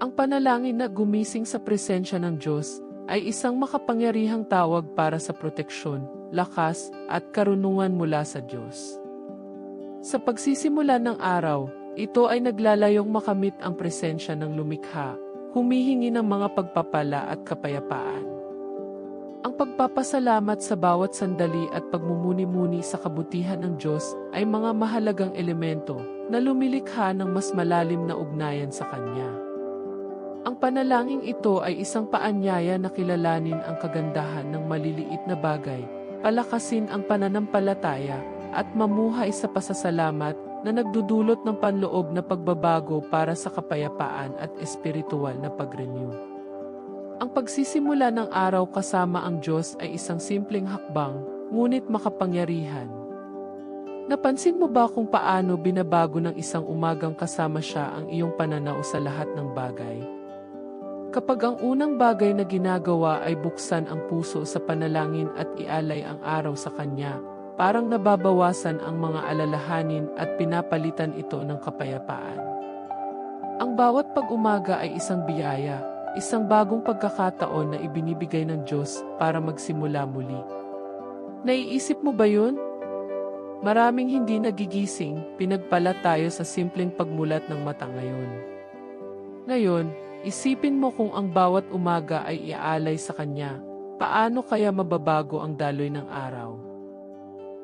Ang panalangin na gumising sa presensya ng Diyos ay isang makapangyarihang tawag para sa proteksyon, lakas, at karunungan mula sa Diyos. Sa pagsisimula ng araw, ito ay naglalayong makamit ang presensya ng lumikha, humihingi ng mga pagpapala at kapayapaan. Ang pagpapasalamat sa bawat sandali at pagmumuni-muni sa kabutihan ng Diyos ay mga mahalagang elemento na lumilikha ng mas malalim na ugnayan sa Kanya. Ang panalangin ito ay isang paanyaya na kilalanin ang kagandahan ng maliliit na bagay, palakasin ang pananampalataya, at mamuhay sa pasasalamat na nagdudulot ng panloob na pagbabago para sa kapayapaan at espiritual na pag-renew. Ang pagsisimula ng araw kasama ang Diyos ay isang simpleng hakbang, ngunit makapangyarihan. Napansin mo ba kung paano binabago ng isang umagang kasama siya ang iyong pananaw sa lahat ng bagay? Kapag ang unang bagay na ginagawa ay buksan ang puso sa panalangin at ialay ang araw sa Kanya, parang nababawasan ang mga alalahanin at pinapalitan ito ng kapayapaan. Ang bawat pag-umaga ay isang biyaya, isang bagong pagkakataon na ibinibigay ng Diyos para magsimula muli. Naiisip mo ba yun? Maraming hindi nagigising, pinagpala tayo sa simpleng pagmulat ng mata ngayon. Ngayon, isipin mo kung ang bawat umaga ay iaalay sa Kanya, paano kaya mababago ang daloy ng araw?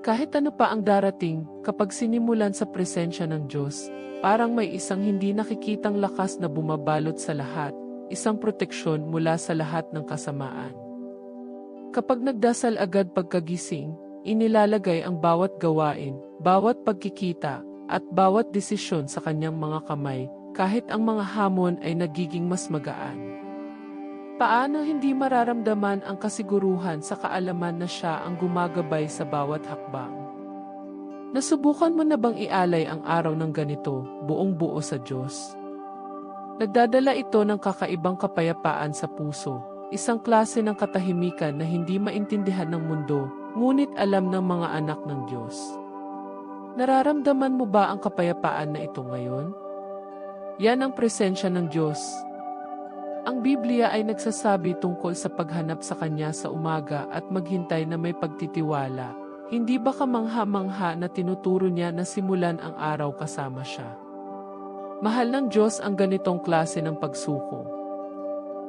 Kahit ano pa ang darating, kapag sinimulan sa presensya ng Diyos, parang may isang hindi nakikitang lakas na bumabalot sa lahat, isang proteksyon mula sa lahat ng kasamaan. Kapag nagdasal agad pagkagising, inilalagay ang bawat gawain, bawat pagkikita, at bawat desisyon sa kanyang mga kamay, kahit ang mga hamon ay nagiging mas magaan. Paano hindi mararamdaman ang kasiguruhan sa kaalaman na siya ang gumagabay sa bawat hakbang? Nasubukan mo na bang ialay ang araw ng ganito, buong buo sa Diyos? Nagdadala ito ng kakaibang kapayapaan sa puso, isang klase ng katahimikan na hindi maintindihan ng mundo, ngunit alam ng mga anak ng Diyos. Nararamdaman mo ba ang kapayapaan na ito ngayon? Yan ang presensya ng Diyos. Ang Biblia ay nagsasabi tungkol sa paghanap sa Kanya sa umaga at maghintay na may pagtitiwala. Hindi ba kamangha-mangha na tinuturo niya na simulan ang araw kasama siya? Mahal ng Diyos ang ganitong klase ng pagsuko.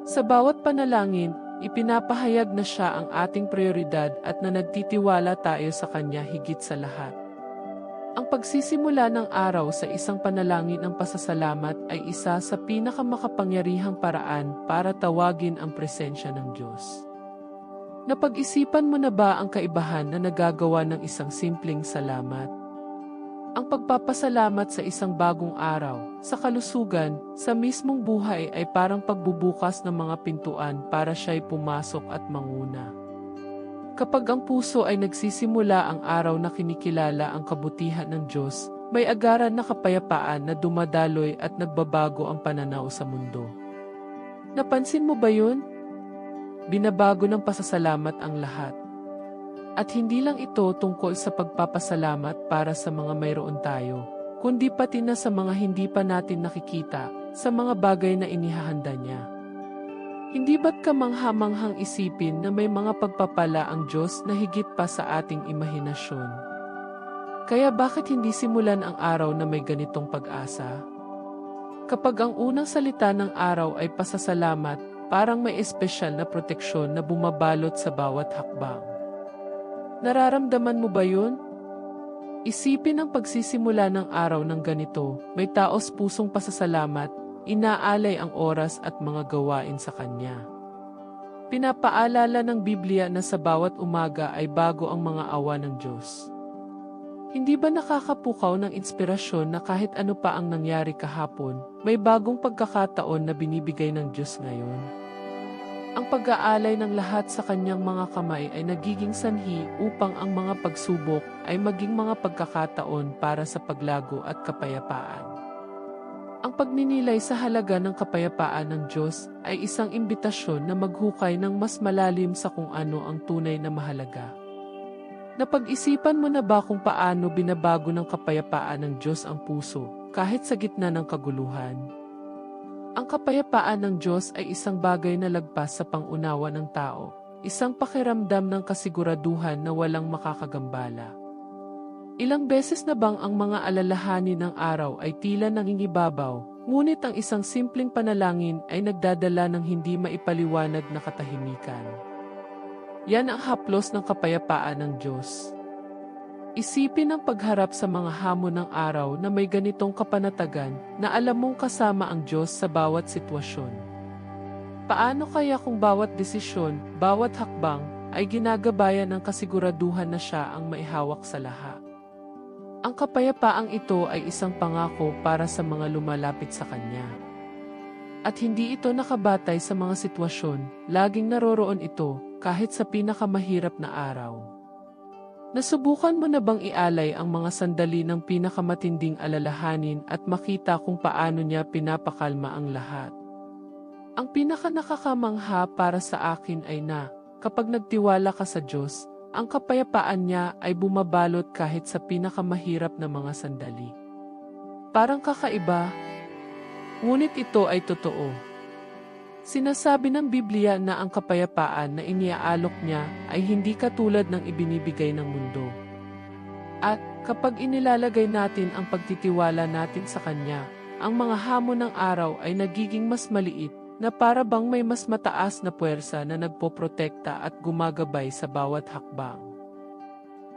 Sa bawat panalangin, Ipinapahayag na siya ang ating prioridad at na nagtitiwala tayo sa Kanya higit sa lahat. Ang pagsisimula ng araw sa isang panalangin ng pasasalamat ay isa sa pinakamakapangyarihang paraan para tawagin ang presensya ng Diyos. Napag-isipan mo na ba ang kaibahan na nagagawa ng isang simpleng salamat? Ang pagpapasalamat sa isang bagong araw, sa kalusugan, sa mismong buhay ay parang pagbubukas ng mga pintuan para siya'y pumasok at manguna. Kapag ang puso ay nagsisimula ang araw na kinikilala ang kabutihan ng Diyos, may agaran na kapayapaan na dumadaloy at nagbabago ang pananaw sa mundo. Napansin mo ba yun? Binabago ng pasasalamat ang lahat. At hindi lang ito tungkol sa pagpapasalamat para sa mga mayroon tayo, kundi pati na sa mga hindi pa natin nakikita, sa mga bagay na inihahanda niya. Hindi ba't kamanghamanghang isipin na may mga pagpapala ang Diyos na higit pa sa ating imahinasyon? Kaya bakit hindi simulan ang araw na may ganitong pag-asa? Kapag ang unang salita ng araw ay pasasalamat, parang may espesyal na proteksyon na bumabalot sa bawat hakbang. Nararamdaman mo ba yun? Isipin ang pagsisimula ng araw ng ganito, may taos pusong pasasalamat, inaalay ang oras at mga gawain sa Kanya. Pinapaalala ng Biblia na sa bawat umaga ay bago ang mga awa ng Diyos. Hindi ba nakakapukaw ng inspirasyon na kahit ano pa ang nangyari kahapon, may bagong pagkakataon na binibigay ng Diyos ngayon? Ang pag-aalay ng lahat sa kanyang mga kamay ay nagiging sanhi upang ang mga pagsubok ay maging mga pagkakataon para sa paglago at kapayapaan. Ang pagninilay sa halaga ng kapayapaan ng Diyos ay isang imbitasyon na maghukay ng mas malalim sa kung ano ang tunay na mahalaga. Napag-isipan mo na ba kung paano binabago ng kapayapaan ng Diyos ang puso kahit sa gitna ng kaguluhan? Ang kapayapaan ng Diyos ay isang bagay na lagpas sa pangunawa ng tao, isang pakiramdam ng kasiguraduhan na walang makakagambala. Ilang beses na bang ang mga alalahanin ng araw ay tila nangingibabaw, ngunit ang isang simpleng panalangin ay nagdadala ng hindi maipaliwanag na katahimikan. Yan ang haplos ng kapayapaan ng Diyos. Isipin ang pagharap sa mga hamon ng araw na may ganitong kapanatagan na alam mong kasama ang Diyos sa bawat sitwasyon. Paano kaya kung bawat desisyon, bawat hakbang, ay ginagabayan ng kasiguraduhan na siya ang maihawak sa lahat? Ang kapayapaang ito ay isang pangako para sa mga lumalapit sa Kanya. At hindi ito nakabatay sa mga sitwasyon, laging naroroon ito kahit sa pinakamahirap na araw. Nasubukan mo na bang ialay ang mga sandali ng pinakamatinding alalahanin at makita kung paano niya pinapakalma ang lahat? Ang pinaka nakakamangha para sa akin ay na, kapag nagtiwala ka sa Diyos, ang kapayapaan niya ay bumabalot kahit sa pinakamahirap na mga sandali. Parang kakaiba, ngunit ito ay totoo. Sinasabi ng Biblia na ang kapayapaan na iniaalok niya ay hindi katulad ng ibinibigay ng mundo. At kapag inilalagay natin ang pagtitiwala natin sa Kanya, ang mga hamon ng araw ay nagiging mas maliit na para bang may mas mataas na puwersa na nagpoprotekta at gumagabay sa bawat hakbang.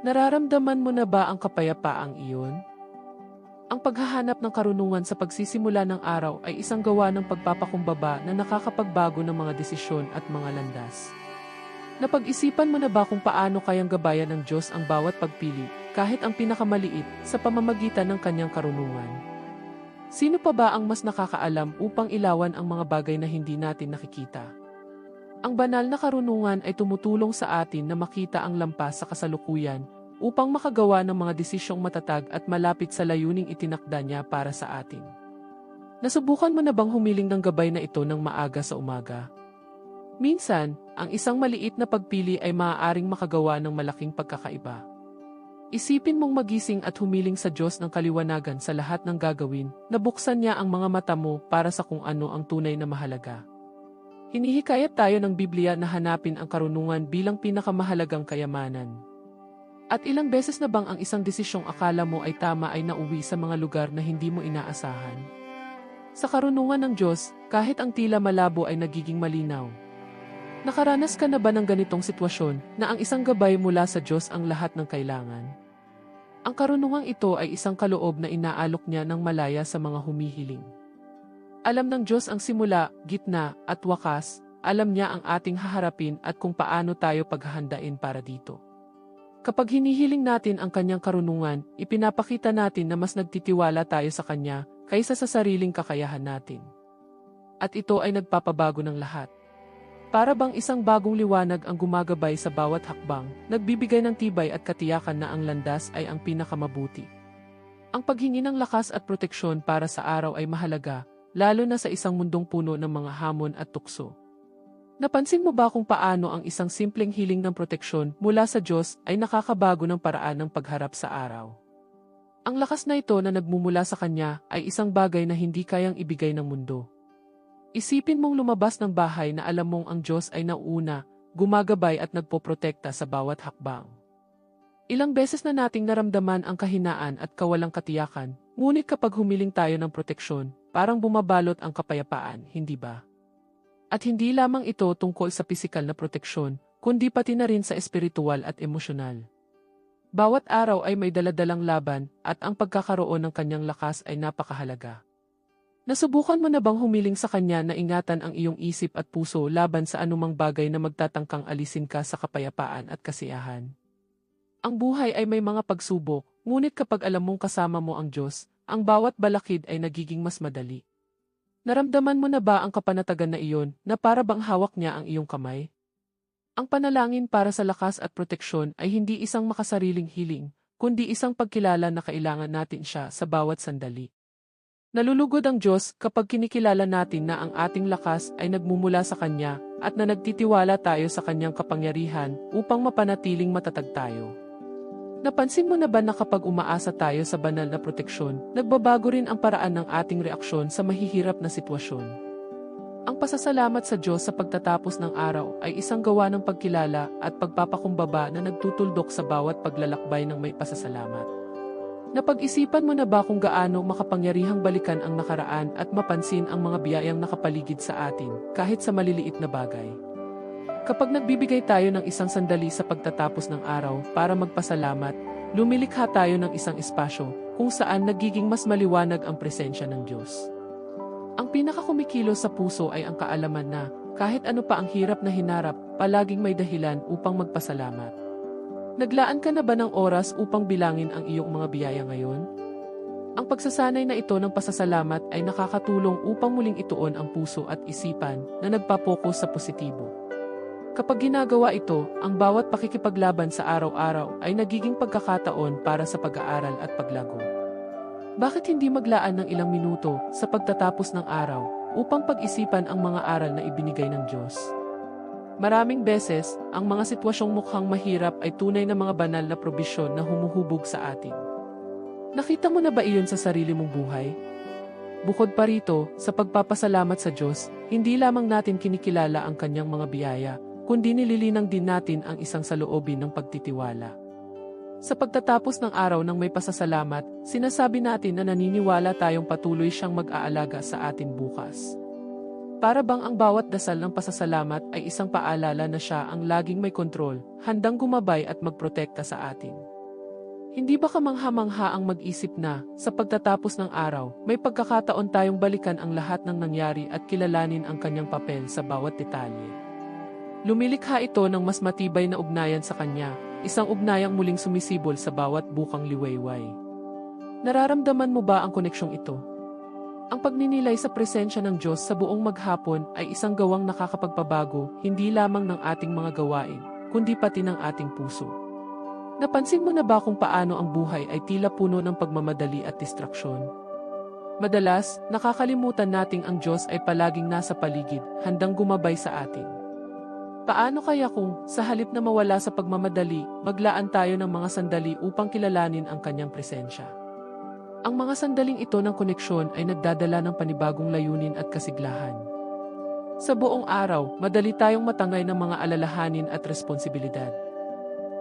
Nararamdaman mo na ba ang kapayapaang iyon? Ang paghahanap ng karunungan sa pagsisimula ng araw ay isang gawa ng pagpapakumbaba na nakakapagbago ng mga desisyon at mga landas. Napag-isipan mo na ba kung paano kayang gabayan ng Diyos ang bawat pagpili, kahit ang pinakamaliit, sa pamamagitan ng kanyang karunungan? Sino pa ba ang mas nakakaalam upang ilawan ang mga bagay na hindi natin nakikita? Ang banal na karunungan ay tumutulong sa atin na makita ang lampas sa kasalukuyan upang makagawa ng mga desisyong matatag at malapit sa layuning itinakda niya para sa atin. Nasubukan mo na bang humiling ng gabay na ito ng maaga sa umaga? Minsan, ang isang maliit na pagpili ay maaaring makagawa ng malaking pagkakaiba. Isipin mong magising at humiling sa Diyos ng kaliwanagan sa lahat ng gagawin, na buksan niya ang mga mata mo para sa kung ano ang tunay na mahalaga. Hinihikayat tayo ng Biblia na hanapin ang karunungan bilang pinakamahalagang kayamanan. At ilang beses na bang ang isang desisyong akala mo ay tama ay nauwi sa mga lugar na hindi mo inaasahan? Sa karunungan ng Diyos, kahit ang tila malabo ay nagiging malinaw. Nakaranas ka na ba ng ganitong sitwasyon na ang isang gabay mula sa Diyos ang lahat ng kailangan? Ang karunungang ito ay isang kaloob na inaalok niya ng malaya sa mga humihiling. Alam ng Diyos ang simula, gitna, at wakas, alam niya ang ating haharapin at kung paano tayo paghahandain para dito. Kapag hinihiling natin ang kanyang karunungan, ipinapakita natin na mas nagtitiwala tayo sa kanya kaysa sa sariling kakayahan natin. At ito ay nagpapabago ng lahat. Para bang isang bagong liwanag ang gumagabay sa bawat hakbang, nagbibigay ng tibay at katiyakan na ang landas ay ang pinakamabuti. Ang paghingi ng lakas at proteksyon para sa araw ay mahalaga, lalo na sa isang mundong puno ng mga hamon at tukso. Napansin mo ba kung paano ang isang simpleng hiling ng proteksyon mula sa Diyos ay nakakabago ng paraan ng pagharap sa araw? Ang lakas na ito na nagmumula sa Kanya ay isang bagay na hindi kayang ibigay ng mundo. Isipin mong lumabas ng bahay na alam mong ang Diyos ay nauuna, gumagabay at nagpoprotekta sa bawat hakbang. Ilang beses na nating naramdaman ang kahinaan at kawalang katiyakan, ngunit kapag humiling tayo ng proteksyon, parang bumabalot ang kapayapaan, hindi ba? At hindi lamang ito tungkol sa pisikal na proteksyon, kundi pati na rin sa espiritual at emosyonal. Bawat araw ay may daladalang laban at ang pagkakaroon ng kanyang lakas ay napakahalaga. Nasubukan mo na bang humiling sa kanya na ingatan ang iyong isip at puso laban sa anumang bagay na magtatangkang alisin ka sa kapayapaan at kasiyahan? Ang buhay ay may mga pagsubok, ngunit kapag alam mong kasama mo ang Diyos, ang bawat balakid ay nagiging mas madali. Naramdaman mo na ba ang kapanatagan na iyon na para bang hawak niya ang iyong kamay? Ang panalangin para sa lakas at proteksyon ay hindi isang makasariling hiling, kundi isang pagkilala na kailangan natin siya sa bawat sandali. Nalulugod ang Diyos kapag kinikilala natin na ang ating lakas ay nagmumula sa Kanya at na nagtitiwala tayo sa Kanyang kapangyarihan upang mapanatiling matatag tayo. Napansin mo na ba na kapag umaasa tayo sa banal na proteksyon, nagbabago rin ang paraan ng ating reaksyon sa mahihirap na sitwasyon? Ang pasasalamat sa Diyos sa pagtatapos ng araw ay isang gawa ng pagkilala at pagpapakumbaba na nagtutuldok sa bawat paglalakbay ng may pasasalamat. Napag-isipan mo na ba kung gaano makapangyarihang balikan ang nakaraan at mapansin ang mga biyayang nakapaligid sa atin kahit sa maliliit na bagay? Kapag nagbibigay tayo ng isang sandali sa pagtatapos ng araw para magpasalamat, lumilikha tayo ng isang espasyo kung saan nagiging mas maliwanag ang presensya ng Diyos. Ang pinakakumikilos sa puso ay ang kaalaman na, kahit ano pa ang hirap na hinarap, palaging may dahilan upang magpasalamat. Naglaan ka na ba ng oras upang bilangin ang iyong mga biyaya ngayon? Ang pagsasanay na ito ng pasasalamat ay nakakatulong upang muling ituon ang puso at isipan na nagpapokus sa positibo. Kapag ginagawa ito, ang bawat pakikipaglaban sa araw-araw ay nagiging pagkakataon para sa pag-aaral at paglago. Bakit hindi maglaan ng ilang minuto sa pagtatapos ng araw upang pag-isipan ang mga aral na ibinigay ng Diyos? Maraming beses, ang mga sitwasyong mukhang mahirap ay tunay na mga banal na probisyon na humuhubog sa atin. Nakita mo na ba iyon sa sarili mong buhay? Bukod pa rito, sa pagpapasalamat sa Diyos, hindi lamang natin kinikilala ang kanyang mga biyaya, kundi nililinang din natin ang isang saloobin ng pagtitiwala. Sa pagtatapos ng araw ng may pasasalamat, sinasabi natin na naniniwala tayong patuloy siyang mag-aalaga sa atin bukas. Para bang ang bawat dasal ng pasasalamat ay isang paalala na siya ang laging may kontrol, handang gumabay at magprotekta sa atin. Hindi ba kamangha-mangha ang mag-isip na, sa pagtatapos ng araw, may pagkakataon tayong balikan ang lahat ng nangyari at kilalanin ang kanyang papel sa bawat detalye. Lumilikha ito ng mas matibay na ugnayan sa kanya, Isang ugnayang muling sumisibol sa bawat bukang liwayway. Nararamdaman mo ba ang koneksyong ito? Ang pagninilay sa presensya ng Diyos sa buong maghapon ay isang gawang nakakapagpabago hindi lamang ng ating mga gawain, kundi pati ng ating puso. Napansin mo na ba kung paano ang buhay ay tila puno ng pagmamadali at distraksyon? Madalas, nakakalimutan nating ang Diyos ay palaging nasa paligid, handang gumabay sa atin. Paano kaya kung, sa halip na mawala sa pagmamadali, maglaan tayo ng mga sandali upang kilalanin ang kanyang presensya? Ang mga sandaling ito ng koneksyon ay nagdadala ng panibagong layunin at kasiglahan. Sa buong araw, madali tayong matangay ng mga alalahanin at responsibilidad.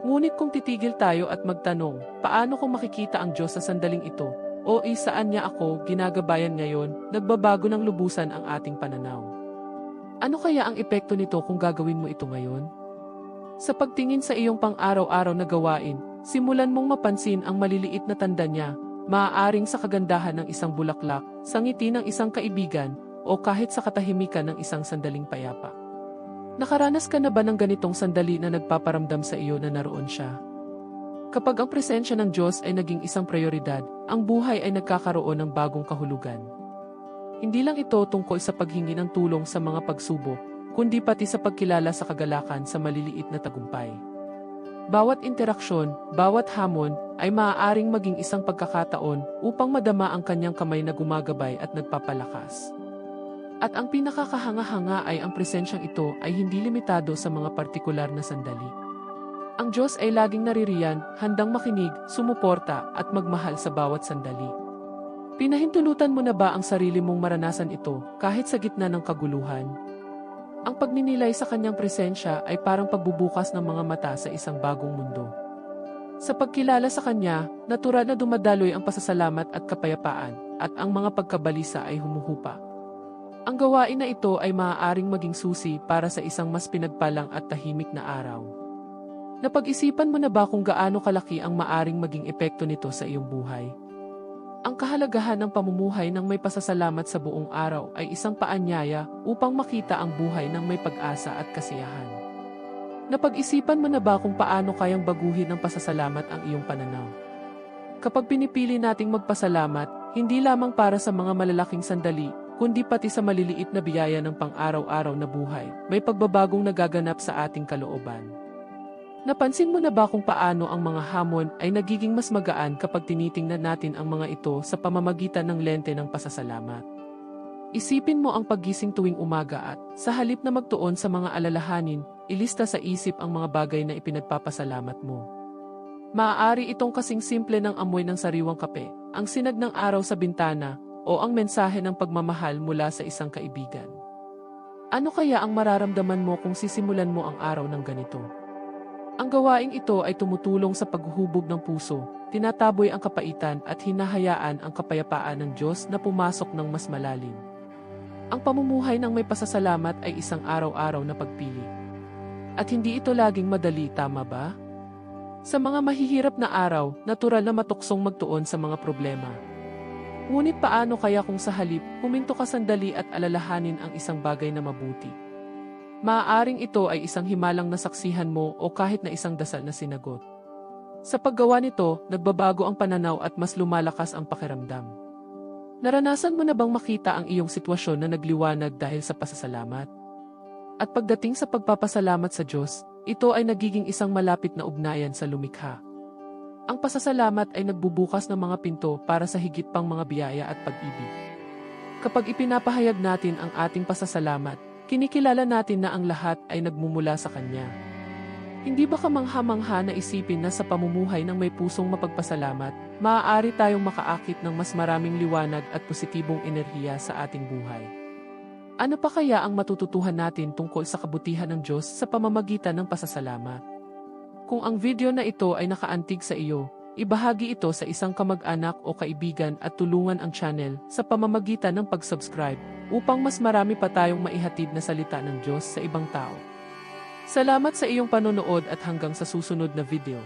Ngunit kung titigil tayo at magtanong, paano kung makikita ang Diyos sa sandaling ito? O isaan niya ako ginagabayan ngayon, nagbabago ng lubusan ang ating pananaw. Ano kaya ang epekto nito kung gagawin mo ito ngayon? Sa pagtingin sa iyong pang-araw-araw na gawain, simulan mong mapansin ang maliliit na tanda niya, maaaring sa kagandahan ng isang bulaklak, sa ngiti ng isang kaibigan, o kahit sa katahimikan ng isang sandaling payapa. Nakaranas ka na ba ng ganitong sandali na nagpaparamdam sa iyo na naroon siya? Kapag ang presensya ng Diyos ay naging isang prioridad, ang buhay ay nagkakaroon ng bagong kahulugan. Hindi lang ito tungkol sa paghingi ng tulong sa mga pagsubok, kundi pati sa pagkilala sa kagalakan sa maliliit na tagumpay. Bawat interaksyon, bawat hamon, ay maaaring maging isang pagkakataon upang madama ang kanyang kamay na gumagabay at nagpapalakas. At ang pinakakahanga-hanga ay ang presensyang ito ay hindi limitado sa mga partikular na sandali. Ang Diyos ay laging naririyan, handang makinig, sumuporta, at magmahal sa bawat sandali. Pinahintulutan mo na ba ang sarili mong maranasan ito kahit sa gitna ng kaguluhan? Ang pagninilay sa kanyang presensya ay parang pagbubukas ng mga mata sa isang bagong mundo. Sa pagkilala sa kanya, natural na dumadaloy ang pasasalamat at kapayapaan, at ang mga pagkabalisa ay humuhupa. Ang gawain na ito ay maaaring maging susi para sa isang mas pinagpalang at tahimik na araw. Napag-isipan mo na ba kung gaano kalaki ang maaring maging epekto nito sa iyong buhay? Ang kahalagahan ng pamumuhay ng may pasasalamat sa buong araw ay isang paanyaya upang makita ang buhay ng may pag-asa at kasiyahan. Napag-isipan mo na ba kung paano kayang baguhin ng pasasalamat ang iyong pananaw? Kapag pinipili nating magpasalamat, hindi lamang para sa mga malalaking sandali, kundi pati sa maliliit na biyaya ng pang-araw-araw na buhay, may pagbabagong nagaganap sa ating kalooban. Napansin mo na ba kung paano ang mga hamon ay nagiging mas magaan kapag tinitingnan natin ang mga ito sa pamamagitan ng lente ng pasasalamat? Isipin mo ang paggising tuwing umaga at, sa halip na magtuon sa mga alalahanin, ilista sa isip ang mga bagay na ipinagpapasalamat mo. Maaari itong kasing simple ng amoy ng sariwang kape, ang sinag ng araw sa bintana, o ang mensahe ng pagmamahal mula sa isang kaibigan. Ano kaya ang mararamdaman mo kung sisimulan mo ang araw ng ganito? Ang gawaing ito ay tumutulong sa paghuhubog ng puso, tinataboy ang kapaitan at hinahayaan ang kapayapaan ng Diyos na pumasok ng mas malalim. Ang pamumuhay ng may pasasalamat ay isang araw-araw na pagpili. At hindi ito laging madali, tama ba? Sa mga mahihirap na araw, natural na matuksong magtuon sa mga problema. Ngunit paano kaya kung sa halip, huminto ka sandali at alalahanin ang isang bagay na mabuti? Maaaring ito ay isang himalang nasaksihan mo o kahit na isang dasal na sinagot. Sa paggawa nito, nagbabago ang pananaw at mas lumalakas ang pakiramdam. Naranasan mo na bang makita ang iyong sitwasyon na nagliwanag dahil sa pasasalamat? At pagdating sa pagpapasalamat sa Diyos, ito ay nagiging isang malapit na ugnayan sa lumikha. Ang pasasalamat ay nagbubukas ng mga pinto para sa higit pang mga biyaya at pag-ibig. Kapag ipinapahayag natin ang ating pasasalamat, kinikilala natin na ang lahat ay nagmumula sa Kanya. Hindi ba kamangha-mangha na isipin na sa pamumuhay ng may pusong mapagpasalamat, maaari tayong makaakit ng mas maraming liwanag at positibong enerhiya sa ating buhay? Ano pa kaya ang matututuhan natin tungkol sa kabutihan ng Diyos sa pamamagitan ng pasasalamat? Kung ang video na ito ay nakaantig sa iyo, ibahagi ito sa isang kamag-anak o kaibigan at tulungan ang channel sa pamamagitan ng pag-subscribe upang mas marami pa tayong maihatid na salita ng Diyos sa ibang tao. Salamat sa iyong panonood at hanggang sa susunod na video.